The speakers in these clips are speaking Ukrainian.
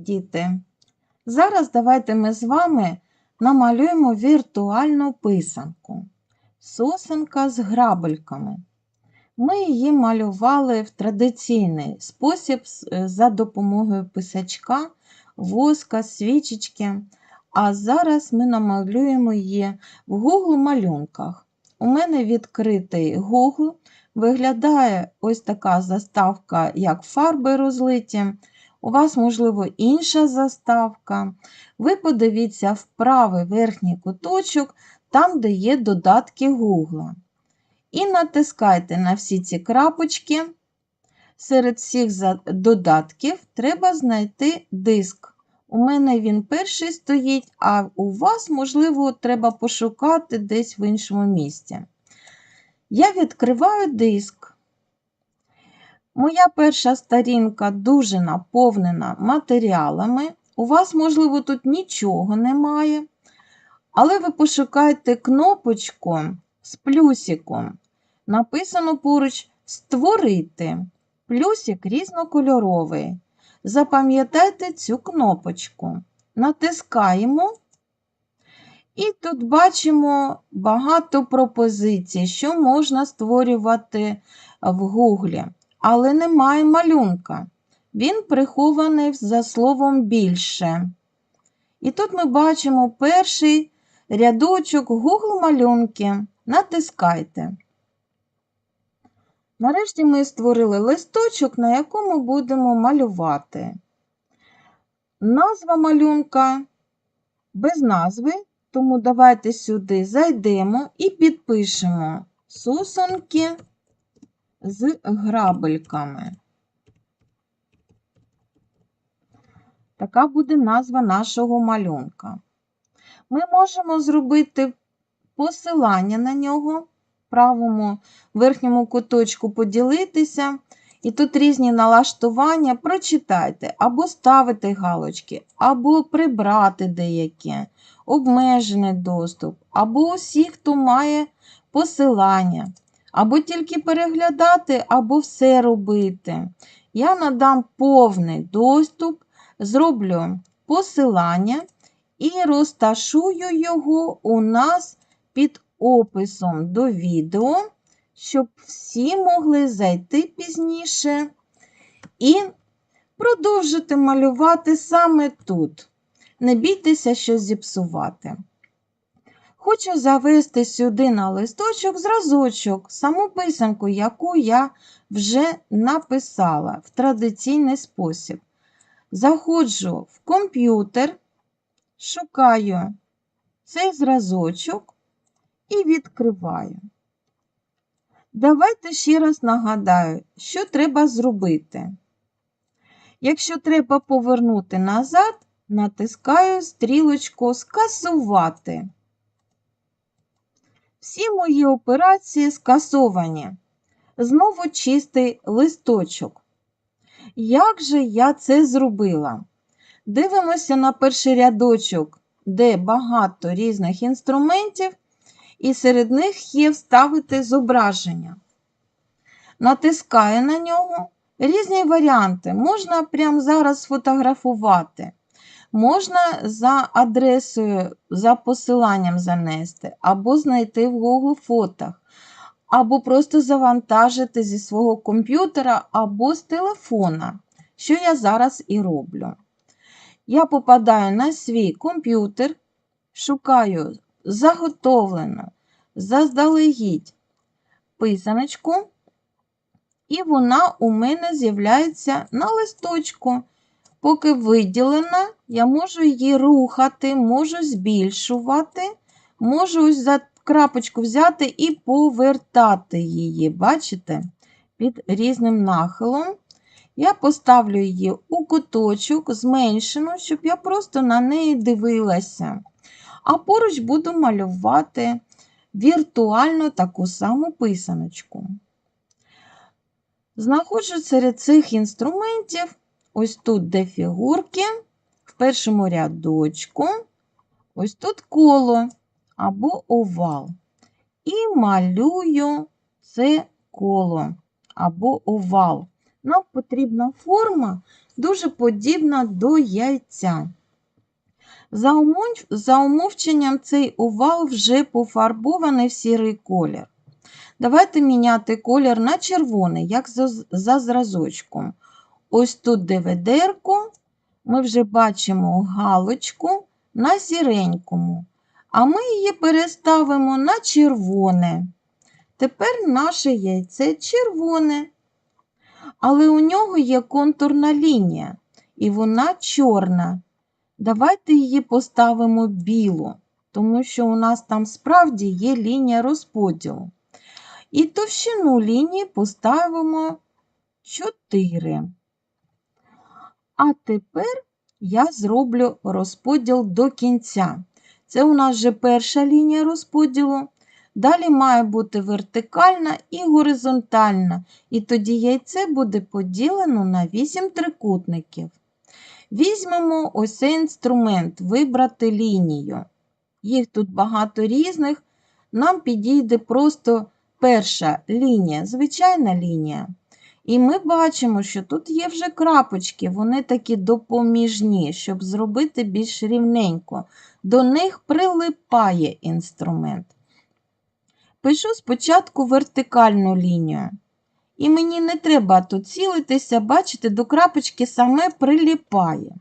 діти! Зараз давайте ми з вами намалюємо віртуальну писанку. Сосенка з грабельками. Ми її малювали в традиційний спосіб е, за допомогою писачка, воска, свічечки. А зараз ми намалюємо її в Google малюнках. У мене відкритий Google. Виглядає ось така заставка, як фарби розлиті. У вас, можливо, інша заставка. Ви подивіться в правий верхній куточок, там, де є додатки Google. І натискайте на всі ці крапочки. Серед всіх додатків треба знайти диск. У мене він перший стоїть, а у вас, можливо, треба пошукати десь в іншому місці. Я відкриваю диск. Моя перша сторінка дуже наповнена матеріалами. У вас, можливо, тут нічого немає, але ви пошукайте кнопочку з плюсиком. Написано поруч Створити. Плюсик різнокольоровий. Запам'ятайте цю кнопочку. Натискаємо. І тут бачимо багато пропозицій, що можна створювати в Гуглі але немає малюнка. Він прихований за словом більше. І тут ми бачимо перший рядочок Google малюнки. Натискайте. Нарешті ми створили листочок, на якому будемо малювати. Назва малюнка без назви, тому давайте сюди зайдемо і підпишемо сусонки з грабельками. Така буде назва нашого малюнка. Ми можемо зробити посилання на нього, в правому верхньому куточку поділитися. І тут різні налаштування. Прочитайте, або ставити галочки, або прибрати деякі, обмежений доступ, або усі, хто має посилання або тільки переглядати, або все робити. Я надам повний доступ, зроблю посилання і розташую його у нас під описом до відео, щоб всі могли зайти пізніше і продовжити малювати саме тут. Не бійтеся щось зіпсувати. Хочу завести сюди на листочок зразочок, саму писанку, яку я вже написала в традиційний спосіб. Заходжу в комп'ютер, шукаю цей зразочок і відкриваю. Давайте ще раз нагадаю, що треба зробити. Якщо треба повернути назад, натискаю стрілочку Скасувати. Всі мої операції скасовані. Знову чистий листочок. Як же я це зробила? Дивимося на перший рядочок, де багато різних інструментів, і серед них є вставити зображення. Натискаю на нього різні варіанти. Можна прямо зараз сфотографувати. Можна за адресою, за посиланням занести, або знайти в Google фотах, або просто завантажити зі свого комп'ютера або з телефона, що я зараз і роблю. Я попадаю на свій комп'ютер, шукаю заготовлену, заздалегідь писаночку, і вона у мене з'являється на листочку. Поки виділена, я можу її рухати, можу збільшувати, можу ось за крапочку взяти і повертати її, бачите, під різним нахилом. Я поставлю її у куточок, зменшену, щоб я просто на неї дивилася. А поруч буду малювати віртуально таку саму писаночку. Знаходжу серед цих інструментів Ось тут де фігурки, в першому рядочку, ось тут коло або овал. І малюю це коло або овал. нам потрібна форма дуже подібна до яйця. За, умовченням цей овал вже пофарбований в сірий колір. Давайте міняти колір на червоний, як за, зразочком. Ось тут, де ми вже бачимо галочку на сіренькому, а ми її переставимо на червоне. Тепер наше яйце червоне, але у нього є контурна лінія, і вона чорна. Давайте її поставимо білу, тому що у нас там справді є лінія розподілу. І товщину лінії поставимо 4. А тепер я зроблю розподіл до кінця. Це у нас вже перша лінія розподілу. Далі має бути вертикальна і горизонтальна, і тоді яйце буде поділено на 8 трикутників. Візьмемо ось цей інструмент вибрати лінію. Їх тут багато різних. Нам підійде просто перша лінія, звичайна лінія. І ми бачимо, що тут є вже крапочки, вони такі допоміжні, щоб зробити більш рівненько. До них прилипає інструмент. Пишу спочатку вертикальну лінію. І мені не треба тут цілитися, бачите, до крапочки саме приліпає.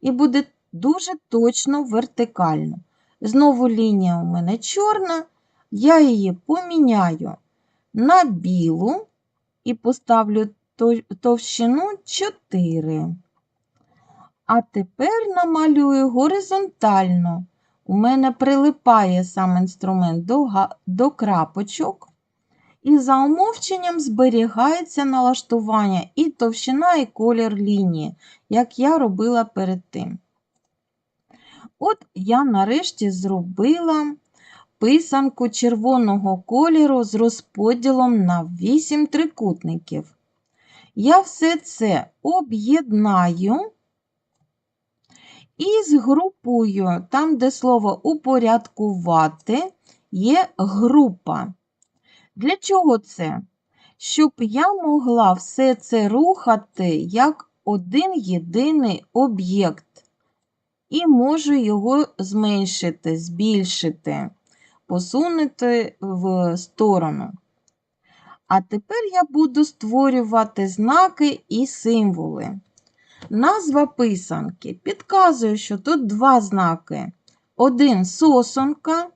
І буде дуже точно вертикально. Знову лінія у мене чорна, я її поміняю на білу і поставлю товщину 4. А тепер намалюю горизонтально. У мене прилипає сам інструмент до, до крапочок. І за умовченням зберігається налаштування і товщина, і колір лінії, як я робила перед тим. От я нарешті зробила писанку червоного кольору з розподілом на 8 трикутників. Я все це об'єднаю і згрупую там, де слово упорядкувати, є група. Для чого це? Щоб я могла все це рухати як один єдиний об'єкт. І можу його зменшити, збільшити, посунути в сторону. А тепер я буду створювати знаки і символи. Назва писанки підказує, що тут два знаки. Один сосонка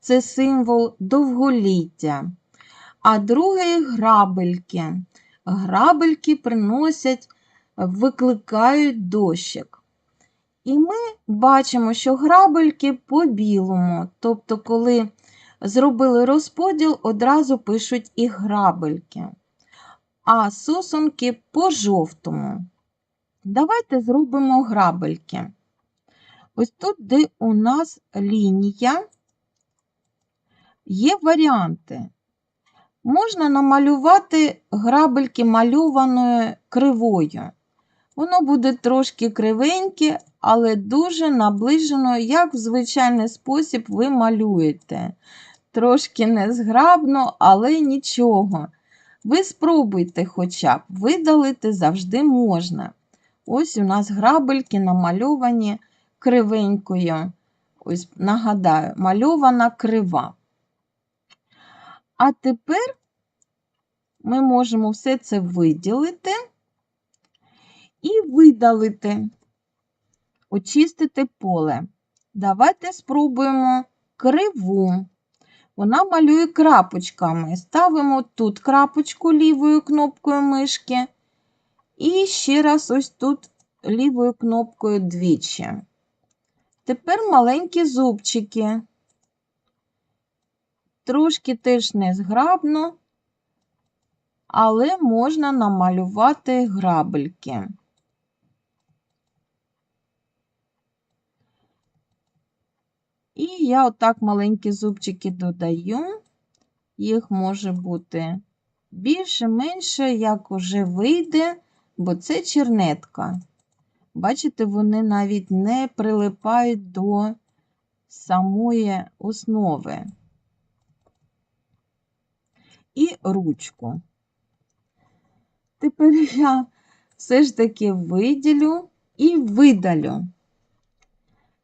це символ довголіття а другий грабельки. Грабельки приносять, викликають дощик. І ми бачимо, що грабельки по білому, тобто, коли зробили розподіл, одразу пишуть і грабельки, а сосунки по жовтому. Давайте зробимо грабельки. Ось тут, де у нас лінія, є варіанти. Можна намалювати грабельки малюваною кривою. Воно буде трошки кривеньке, але дуже наближено, як в звичайний спосіб ви малюєте. Трошки незграбно, але нічого. Ви спробуйте хоча б видалити завжди можна. Ось у нас грабельки намальовані кривенькою. Ось, нагадаю, мальована крива. А тепер ми можемо все це виділити і видалити, очистити поле. Давайте спробуємо криву. Вона малює крапочками. Ставимо тут крапочку лівою кнопкою мишки. І ще раз ось тут лівою кнопкою двічі. Тепер маленькі зубчики трошки теж незграбно, але можна намалювати грабельки. І я отак маленькі зубчики додаю, їх може бути більше, менше, як уже вийде, бо це чернетка. Бачите, вони навіть не прилипають до самої основи і ручку. тепер я все ж таки виділю і видалю.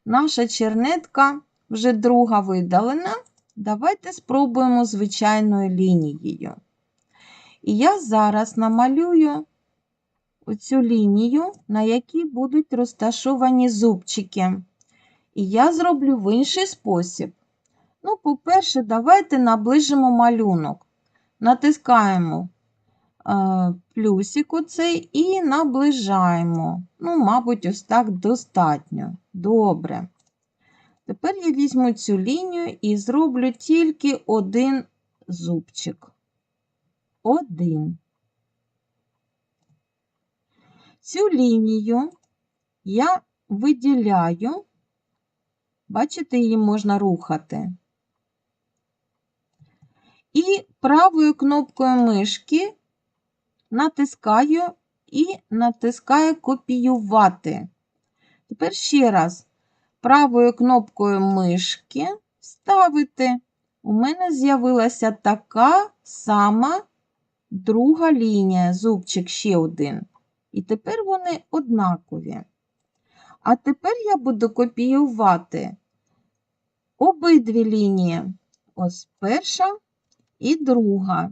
Наша чернетка вже друга видалена. Давайте спробуємо звичайною лінією. І я зараз намалюю оцю лінію, на якій будуть розташовані зубчики. І я зроблю в інший спосіб. Ну, по-перше, давайте наближимо малюнок. Натискаємо е, плюсик оцей і наближаємо. Ну, мабуть, ось так достатньо. Добре. Тепер я візьму цю лінію і зроблю тільки один зубчик. Один. Цю лінію я виділяю, бачите, її можна рухати. І правою кнопкою мишки натискаю і натискаю копіювати. Тепер ще раз правою кнопкою мишки ставити. У мене з'явилася така сама друга лінія, зубчик ще один. І тепер вони однакові. А тепер я буду копіювати обидві лінії. Ось перша і друга.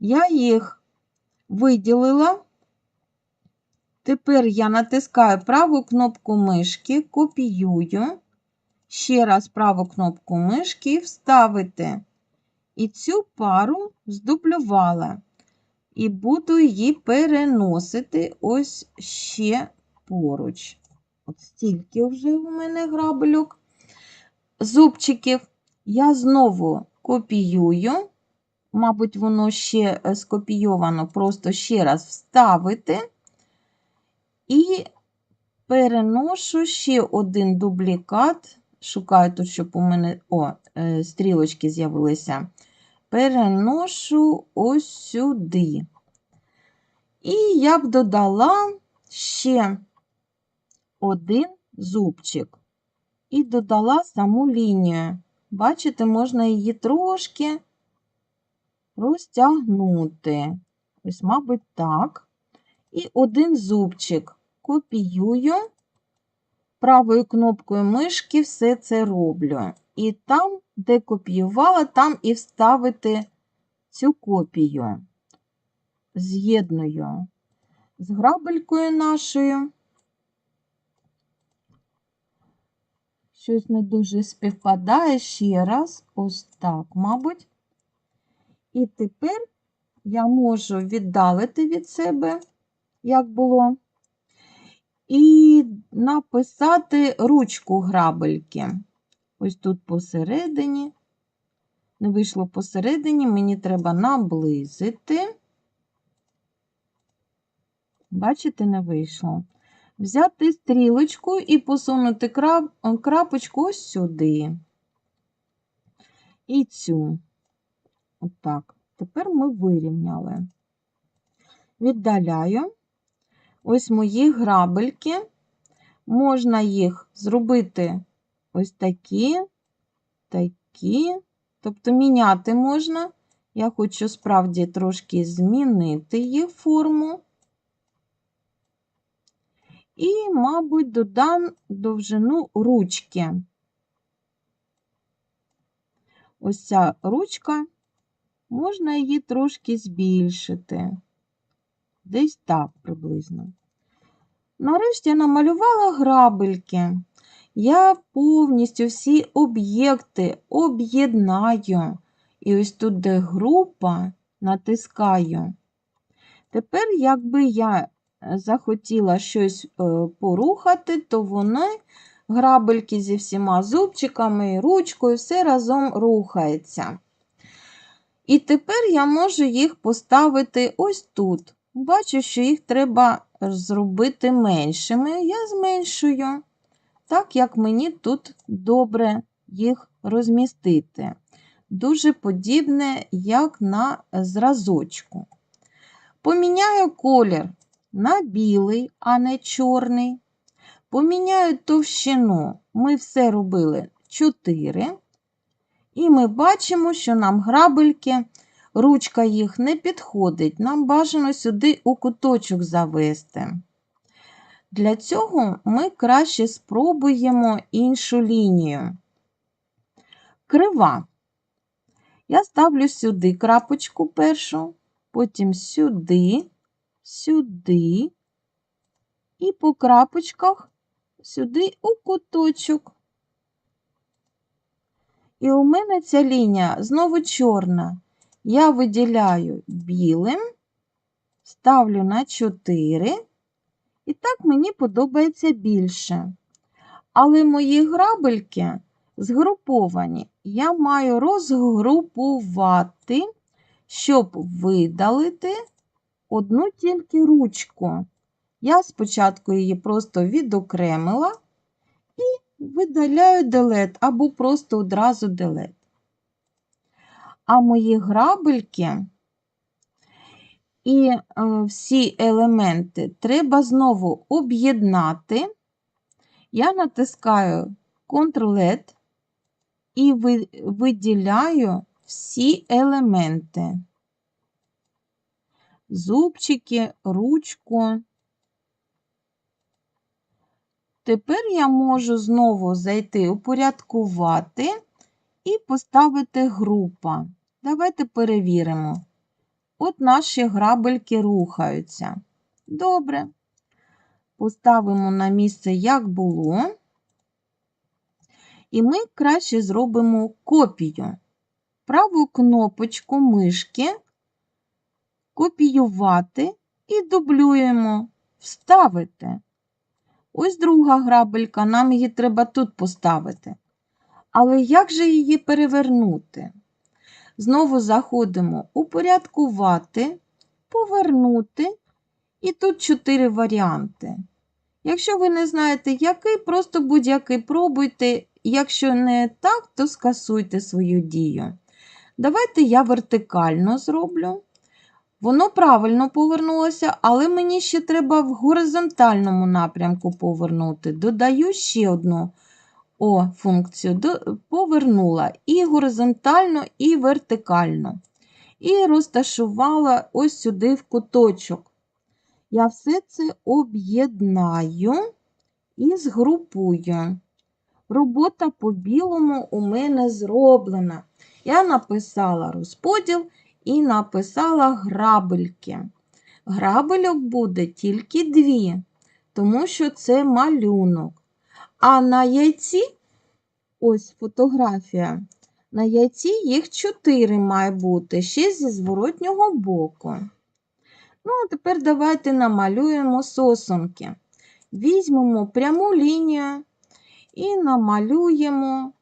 Я їх виділила. Тепер я натискаю праву кнопку мишки, копіюю. Ще раз праву кнопку мишки і вставити. І цю пару здублювала. І буду її переносити ось ще поруч. От стільки вже у мене грабельок. Зубчиків я знову копіюю. Мабуть, воно ще е, скопійовано, просто ще раз вставити. І переношу ще один дублікат. Шукаю тут, щоб у мене о, е, стрілочки з'явилися. Переношу ось сюди. І я б додала ще один зубчик. І додала саму лінію. Бачите, можна її трошки розтягнути. Ось, мабуть, так. І один зубчик копіюю, правою кнопкою мишки все це роблю. І там, де копіювала, там і вставити цю копію. З'єдную з грабелькою нашою. Щось не дуже співпадає ще раз, ось так, мабуть. І тепер я можу віддалити від себе, як було, і написати ручку грабельки. Ось тут посередині. Не вийшло посередині, мені треба наблизити. Бачите, не вийшло. Взяти стрілочку і посунути крапочку ось сюди. І цю. Отак. Тепер ми вирівняли. Віддаляю. Ось мої грабельки. Можна їх зробити ось такі, такі. Тобто міняти можна. Я хочу справді трошки змінити їх форму. І, мабуть, додам довжину ручки. Ось ця ручка можна її трошки збільшити. Десь так приблизно. Нарешті намалювала грабельки. Я повністю всі об'єкти об'єднаю. І ось тут, де група, натискаю. Тепер, якби я захотіла щось е, порухати, то вони, грабельки зі всіма зубчиками, і ручкою, все разом рухається. І тепер я можу їх поставити ось тут. Бачу, що їх треба зробити меншими. Я зменшую, так як мені тут добре їх розмістити. Дуже подібне, як на зразочку. Поміняю колір на білий, а не чорний. Поміняю товщину. Ми все робили 4. І ми бачимо, що нам грабельки ручка їх не підходить, нам бажано сюди у куточок завести. Для цього ми краще спробуємо іншу лінію. Крива. Я ставлю сюди крапочку першу, потім сюди, сюди і по крапочках сюди у куточок. І у мене ця лінія знову чорна. Я виділяю білим, ставлю на 4, і так мені подобається більше. Але мої грабельки згруповані. Я маю розгрупувати, щоб видалити одну тільки ручку. Я спочатку її просто відокремила і видаляю делет або просто одразу делет. А мої грабельки і е, всі елементи треба знову об'єднати. Я натискаю Ctrl-L і виділяю всі елементи. Зубчики, ручку. Тепер я можу знову зайти упорядкувати і поставити група. Давайте перевіримо. От наші грабельки рухаються. Добре. Поставимо на місце, як було. І ми краще зробимо копію. Праву кнопочку мишки копіювати і дублюємо, вставити. Ось друга грабелька, нам її треба тут поставити. Але як же її перевернути? Знову заходимо упорядкувати, повернути, і тут чотири варіанти. Якщо ви не знаєте, який, просто будь-який пробуйте. Якщо не так, то скасуйте свою дію. Давайте я вертикально зроблю. Воно правильно повернулося, але мені ще треба в горизонтальному напрямку повернути. Додаю ще одну О функцію. Повернула і горизонтально, і вертикально. І розташувала ось сюди в куточок. Я все це об'єднаю і згрупую. Робота по білому у мене зроблена. Я написала розподіл і написала грабельки. Грабельок буде тільки дві, тому що це малюнок. А на яйці, ось фотографія, на яйці їх чотири має бути, ще зі зворотнього боку. Ну, а тепер давайте намалюємо сосунки. Візьмемо пряму лінію і намалюємо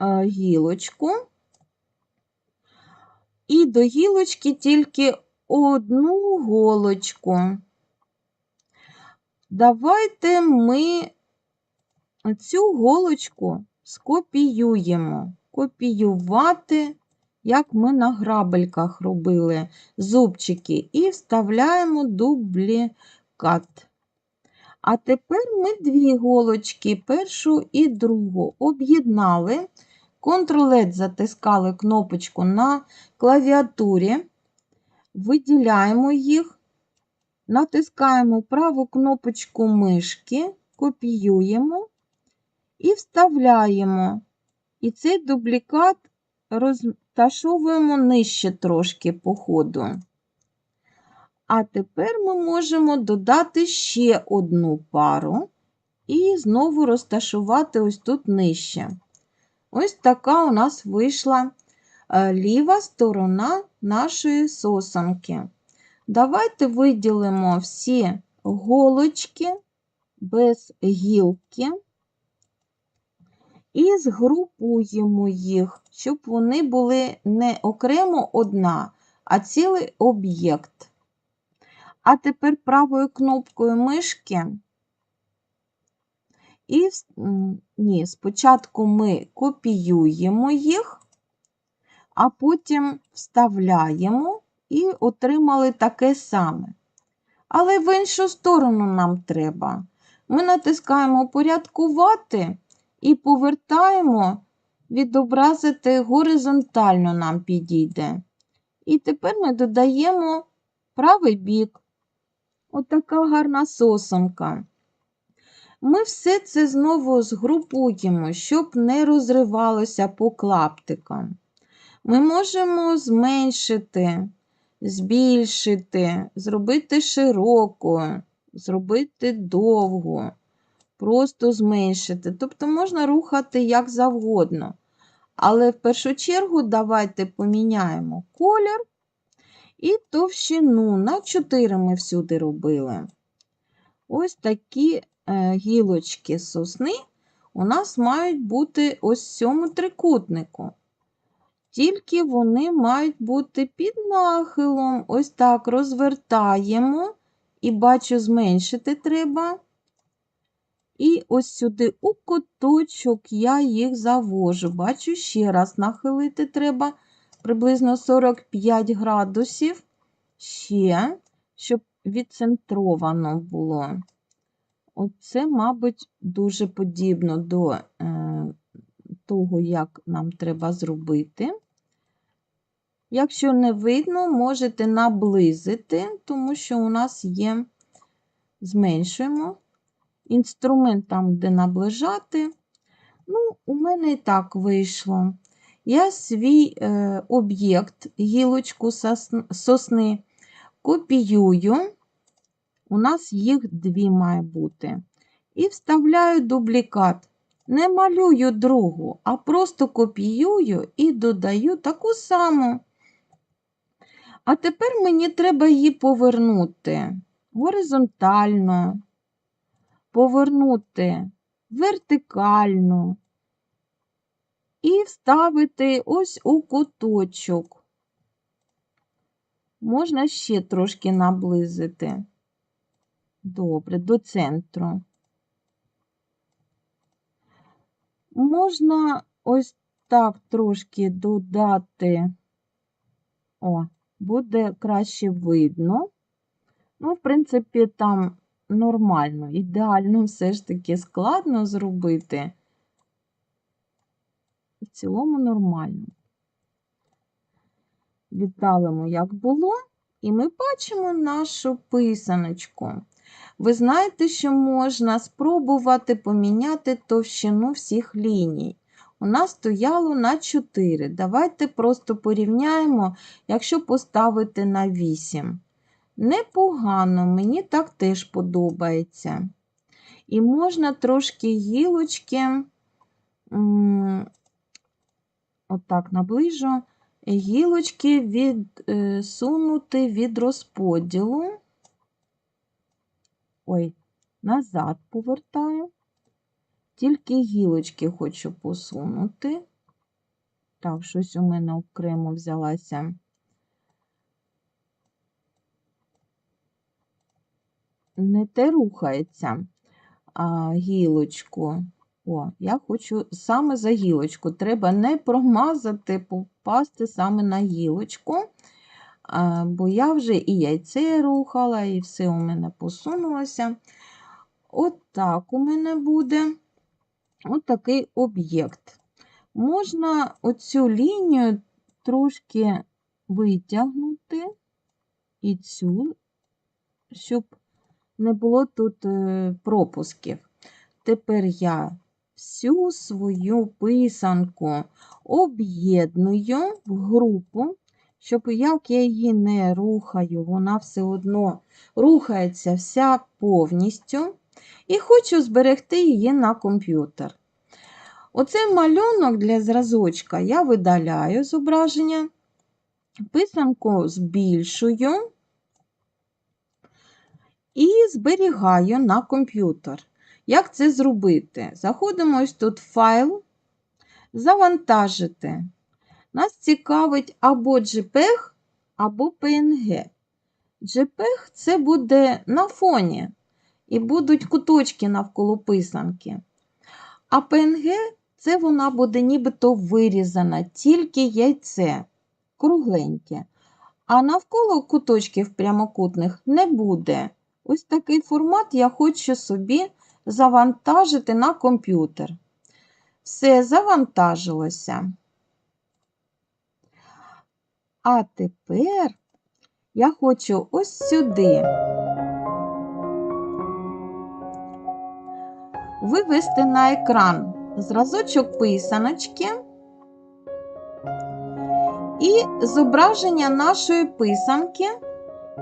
е, гілочку. І до гілочки тільки одну голочку. Давайте ми цю голочку скопіюємо. Копіювати, як ми на грабельках робили зубчики, і вставляємо дублікат. А тепер ми дві голочки, першу і другу, об'єднали. Ctrl-L затискали кнопочку на клавіатурі, виділяємо їх, натискаємо праву кнопочку мишки, копіюємо і вставляємо. І цей дублікат розташовуємо нижче трошки по ходу. А тепер ми можемо додати ще одну пару і знову розташувати ось тут нижче. Ось така у нас вийшла е, ліва сторона нашої сосанки. Давайте виділимо всі голочки без гілки і згрупуємо їх, щоб вони були не окремо одна, а цілий об'єкт. А тепер правою кнопкою мишки. І ні, спочатку ми копіюємо їх, а потім вставляємо і отримали таке саме. Але в іншу сторону нам треба. Ми натискаємо порядкувати і повертаємо, відобразити горизонтально нам підійде. І тепер ми додаємо правий бік. Отака гарна сосонка. Ми все це знову згрупуємо, щоб не розривалося по клаптикам. Ми можемо зменшити, збільшити, зробити широку, зробити довгу, просто зменшити. Тобто можна рухати як завгодно. Але в першу чергу давайте поміняємо колір і товщину. На 4 ми всюди робили. Ось такі е, гілочки сосни у нас мають бути ось цьому трикутнику. Тільки вони мають бути під нахилом. Ось так розвертаємо і бачу, зменшити треба. І ось сюди у куточок я їх завожу. Бачу, ще раз нахилити треба приблизно 45 градусів. Ще, щоб відцентровано було. Оце, мабуть, дуже подібно до е, того, як нам треба зробити. Якщо не видно, можете наблизити, тому що у нас є, зменшуємо інструмент там, де наближати. Ну, у мене і так вийшло. Я свій е, об'єкт, гілочку сосни, копіюю. У нас їх дві має бути. І вставляю дублікат. Не малюю другу, а просто копіюю і додаю таку саму. А тепер мені треба її повернути горизонтально, повернути вертикально і вставити ось у куточок. Можна ще трошки наблизити. Добре, до центру. Можна ось так трошки додати, о, буде краще видно. Ну, в принципі, там нормально, ідеально все ж таки складно зробити. В цілому нормально. Віддалимо, як було, і ми бачимо нашу писаночку. Ви знаєте, що можна спробувати поміняти товщину всіх ліній. У нас стояло на 4. Давайте просто порівняємо, якщо поставити на 8. Непогано, мені так теж подобається. І можна трошки гілочки, отак наближу, гілочки відсунути від розподілу. Ой, назад повертаю. Тільки гілочки хочу посунути. Так, щось у мене окремо взялася. Не те рухається а, гілочку. О, я хочу саме за гілочку. Треба не промазати, попасти саме на гілочку, а, бо я вже і яйце рухала, і все у мене посунулося. От так у мене буде от такий об'єкт. Можна оцю лінію трошки витягнути і цю, щоб не було тут е, пропусків. Тепер я всю свою писанку об'єдную в групу, щоб як я її не рухаю, вона все одно рухається вся повністю. І хочу зберегти її на комп'ютер. Оцей малюнок для зразочка я видаляю зображення, писанку збільшую і зберігаю на комп'ютер. Як це зробити? Заходимо ось тут в файл, завантажити. Нас цікавить або JPEG, або PNG. JPEG це буде на фоні, і будуть куточки навколо писанки. А PNG це вона буде нібито вирізана, тільки яйце кругленьке. А навколо куточків прямокутних не буде. Ось такий формат я хочу собі завантажити на комп'ютер. Все завантажилося. А тепер я хочу ось сюди вивести на екран зразочок писаночки і зображення нашої писанки,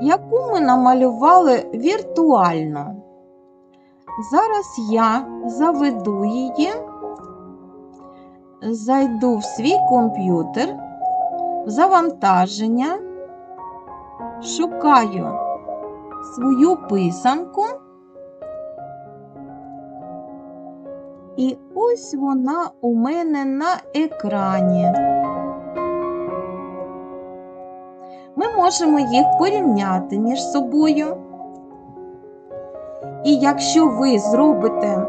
яку ми намалювали віртуально. Зараз я заведу її, зайду в свій комп'ютер, в завантаження, шукаю свою писанку. І ось вона у мене на екрані. Ми можемо їх порівняти між собою. І якщо ви зробите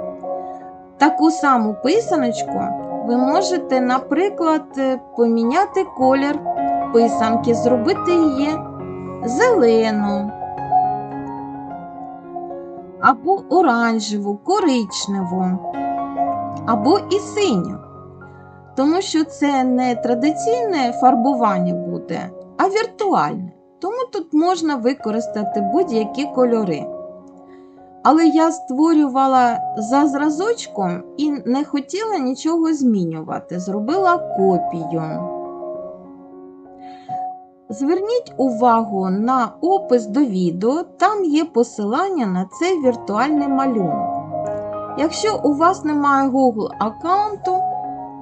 таку саму писаночку, ви можете, наприклад, е, поміняти колір писанки, зробити її зелену або оранжеву, коричневу, або і синю. Тому що це не традиційне фарбування буде, а віртуальне. Тому тут можна використати будь-які кольори. Але я створювала за зразочком і не хотіла нічого змінювати. Зробила копію. Зверніть увагу на опис до відео, там є посилання на цей віртуальний малюнок. Якщо у вас немає Google аккаунту,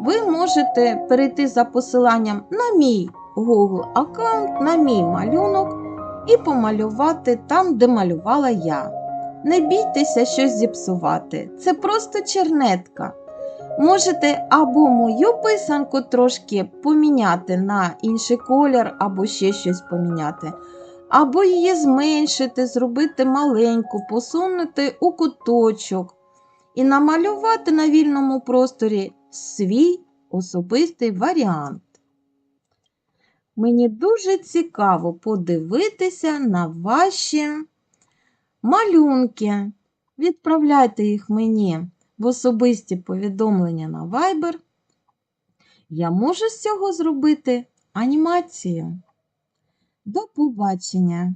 ви можете перейти за посиланням на мій Google аккаунт, на мій малюнок і помалювати там, де малювала я. Не бійтеся щось зіпсувати. Це просто чернетка. Можете або мою писанку трошки поміняти на інший колір, або ще щось поміняти, або її зменшити, зробити маленьку, посунути у куточок і намалювати на вільному просторі свій особистий варіант. Мені дуже цікаво подивитися на ваші малюнки. Відправляйте їх мені в особисті повідомлення на Viber. Я можу з цього зробити анімацію. До побачення!